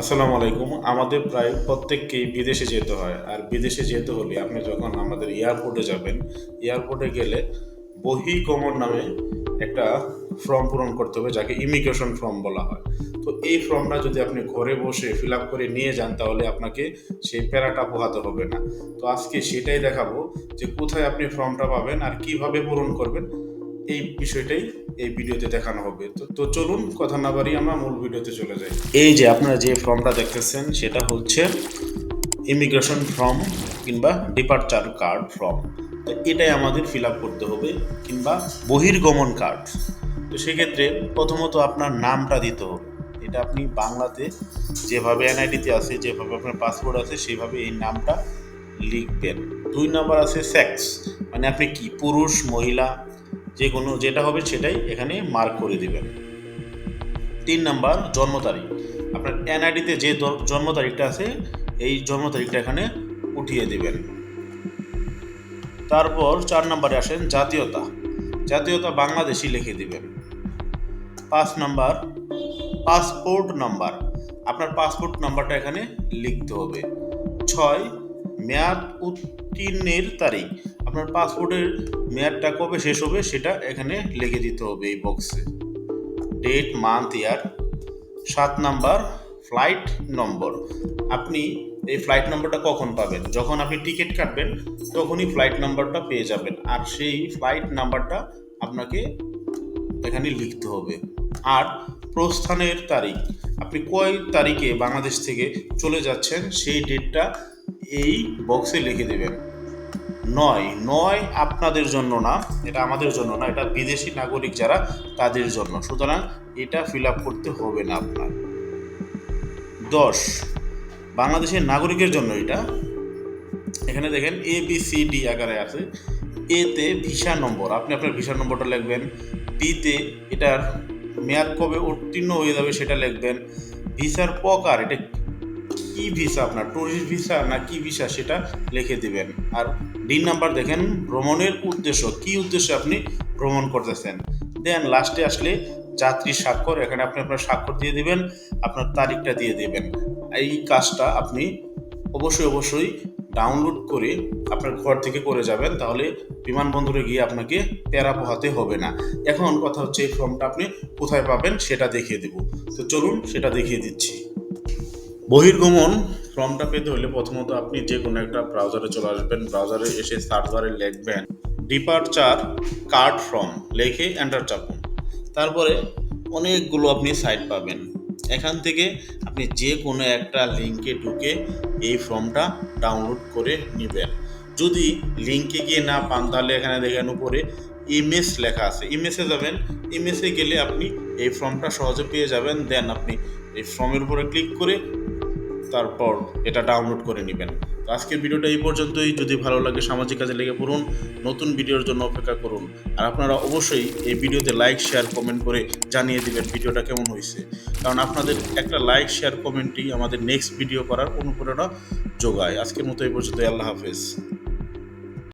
আসসালামু আলাইকুম। আমাদের প্রায় প্রত্যেককেই বিদেশে যেতে হয়। আর বিদেশে যেতে হলে আপনি যখন আমাদের এয়ারপোর্টে যাবেন, এয়ারপোর্টে গেলে বহিগমন নামে একটা ফর্ম পূরণ করতে হবে, যাকে ইমিগ্রেশন ফর্ম বলা হয়। তো এই ফর্মটা যদি আপনি ঘরে বসে ফিল আপ করে নিয়ে যান, তাহলে আপনাকে সেই প্যারাটা পোহাতে হবে না। তো আজকে সেটাই দেখাবো যে কোথায় আপনি ফর্মটা পাবেন আর কীভাবে পূরণ করবেন। এই বিষয়টাই এই ভিডিওতে দেখানো হবে। তো তো চলুন কথা না বাড়ি আমরা মূল ভিডিওতে চলে যাই। এই যে আপনারা যে ফর্মটা দেখতেছেন, সেটা হচ্ছে ইমিগ্রেশন ফর্ম কিংবা ডিপার্চার কার্ড ফর্ম তো এটাই আমাদের ফিল আপ করতে হবে কিংবা বহির্গমন কার্ড তো সেক্ষেত্রে প্রথমত আপনার নামটা দিতে হবে। এটা আপনি বাংলাতে যেভাবে এনআইডিতে আছে, যেভাবে আপনার পাসপোর্ট আছে, সেভাবে এই নামটা লিখবেন। দুই নাম্বার আছে সেক্স মানে আপনি কি? পুরুষ, মহিলা যে কোনো যেটা হবে সেটাই এখানে মার্ক করে দিবেন। তিন নাম্বার, জন্ম তারিখ। আপনার এনআইডিতে যে জন্ম তারিখটা আছে, এই জন্ম তারিখটা এখানে উঠিয়ে দিবেন। তারপর চার নম্বরে আসেন জাতীয়তা। জাতীয়তা বাংলাদেশি লিখে দিবেন। পাঁচ নাম্বার, পাসপোর্ট নাম্বার। আপনার পাসপোর্ট নাম্বারটা এখানে লিখতে হবে। ছয়, মেয়াদ উত্তীর্ণের তারিখ। আপনার পাসপোর্টের মেয়াদটা কবে শেষ হবে সেটা এখানে লিখে দিতে হবে এই বক্সে। ডেট মান্থ ইয়ার সাত নাম্বার ফ্লাইট নম্বর আপনি এই ফ্লাইট নম্বরটা কখন পাবেন? যখন আপনি টিকিট কাটবেন, তখনই ফ্লাইট নাম্বারটা পেয়ে যাবেন। আর সেই ফ্লাইট নাম্বারটা আপনাকে এখানে লিখতে হবে। আর প্রস্থানের তারিখ। আপনি কয় তারিখে বাংলাদেশ থেকে চলে যাচ্ছেন সেই ডেটটা এই বক্সে লিখে দেবেন। নয় নয় আপনাদের জন্য না, এটা আমাদের জন্য না, এটা বিদেশি নাগরিক যারা, তাদের জন্য। সুতরাং এটা ফিল আপ করতে হবে না আপনার। দশ, বাংলাদেশের নাগরিকের জন্য এটা। এখানে দেখেন এ বি সি ডি আকারে আছে। এতে ভিসা নম্বর। আপনি আপনার ভিসা নম্বরটা লিখবেন। বিতে এটার মেয়াদ কবে উত্তীর্ণ হয়ে যাবে সেটা লিখবেন। ভিসার প্রকার, এটা কি ভিসা আপনার? ট্যুরিস্ট ভিসা না কি ভিসা সেটা লিখে দিবেন। আর ডি নাম্বার দেখেন, ভ্রমণের উদ্দেশ্য, কি উদ্দেশ্যে আপনি ভ্রমণ করতেছেন? দেন লাস্টে আসলে যাত্রী স্বাক্ষর, এখানে আপনি আপনার স্বাক্ষর দিয়ে দিবেন, আপনার তারিখটা দিয়ে দিবেন। এই কাজটা আপনি অবশ্যই অবশ্যই ডাউনলোড করে আপনার ঘর থেকে করে যাবেন, তাহলে বিমানবন্দরে গিয়ে আপনাকে প্যারা পোহাতে হবে না। এখন কথা হচ্ছে এই ফর্মটা আপনি কোথায় পাবেন সেটা দেখিয়ে দেব। তো চলুন সেটা দেখিয়ে দিচ্ছি। বহির্গমন। ফর্মটা পেতে হলে প্রথমত আপনি যে কোনো একটা ব্রাউজারে চলে আসবেন। ব্রাউজারে এসে সার্চ বারে লিখবেন ডিপার্চার কার্ড ফর্ম লিখে এন্টার চাপুন। তারপরে অনেকগুলো আপনি সাইট পাবেন। এখান থেকে আপনি যে কোনো একটা লিঙ্কে ঢুকে এই ফর্মটা ডাউনলোড করে নেবেন। যদি লিঙ্কে গিয়ে না পান, তাহলে এখানে দেখেন উপরে ইমেজ লেখা আছে। ইমেজে যাবেন। ইমেজে গেলে আপনি এই ফর্মটা সহজে পেয়ে যাবেন। দেন আপনি এই ফর্মের উপরে ক্লিক করে তারপর এটা ডাউনলোড করে নেবেন। তো আজকের ভিডিওটা এই পর্যন্তই। যদি ভালো লাগে সামাজিক কাজে লেগে পড়ুন, নতুন ভিডিওর জন্য অপেক্ষা করুন। আর আপনারা অবশ্যই এই ভিডিওতে লাইক শেয়ার কমেন্ট করে জানিয়ে দেবেন ভিডিওটা কেমন হয়েছে। কারণ আপনাদের একটা লাইক শেয়ার কমেন্টই আমাদের নেক্সট ভিডিও করার অনুপ্রেরণা যোগায়। আজকের মতো এই পর্যন্ত আল্লাহ হাফেজ।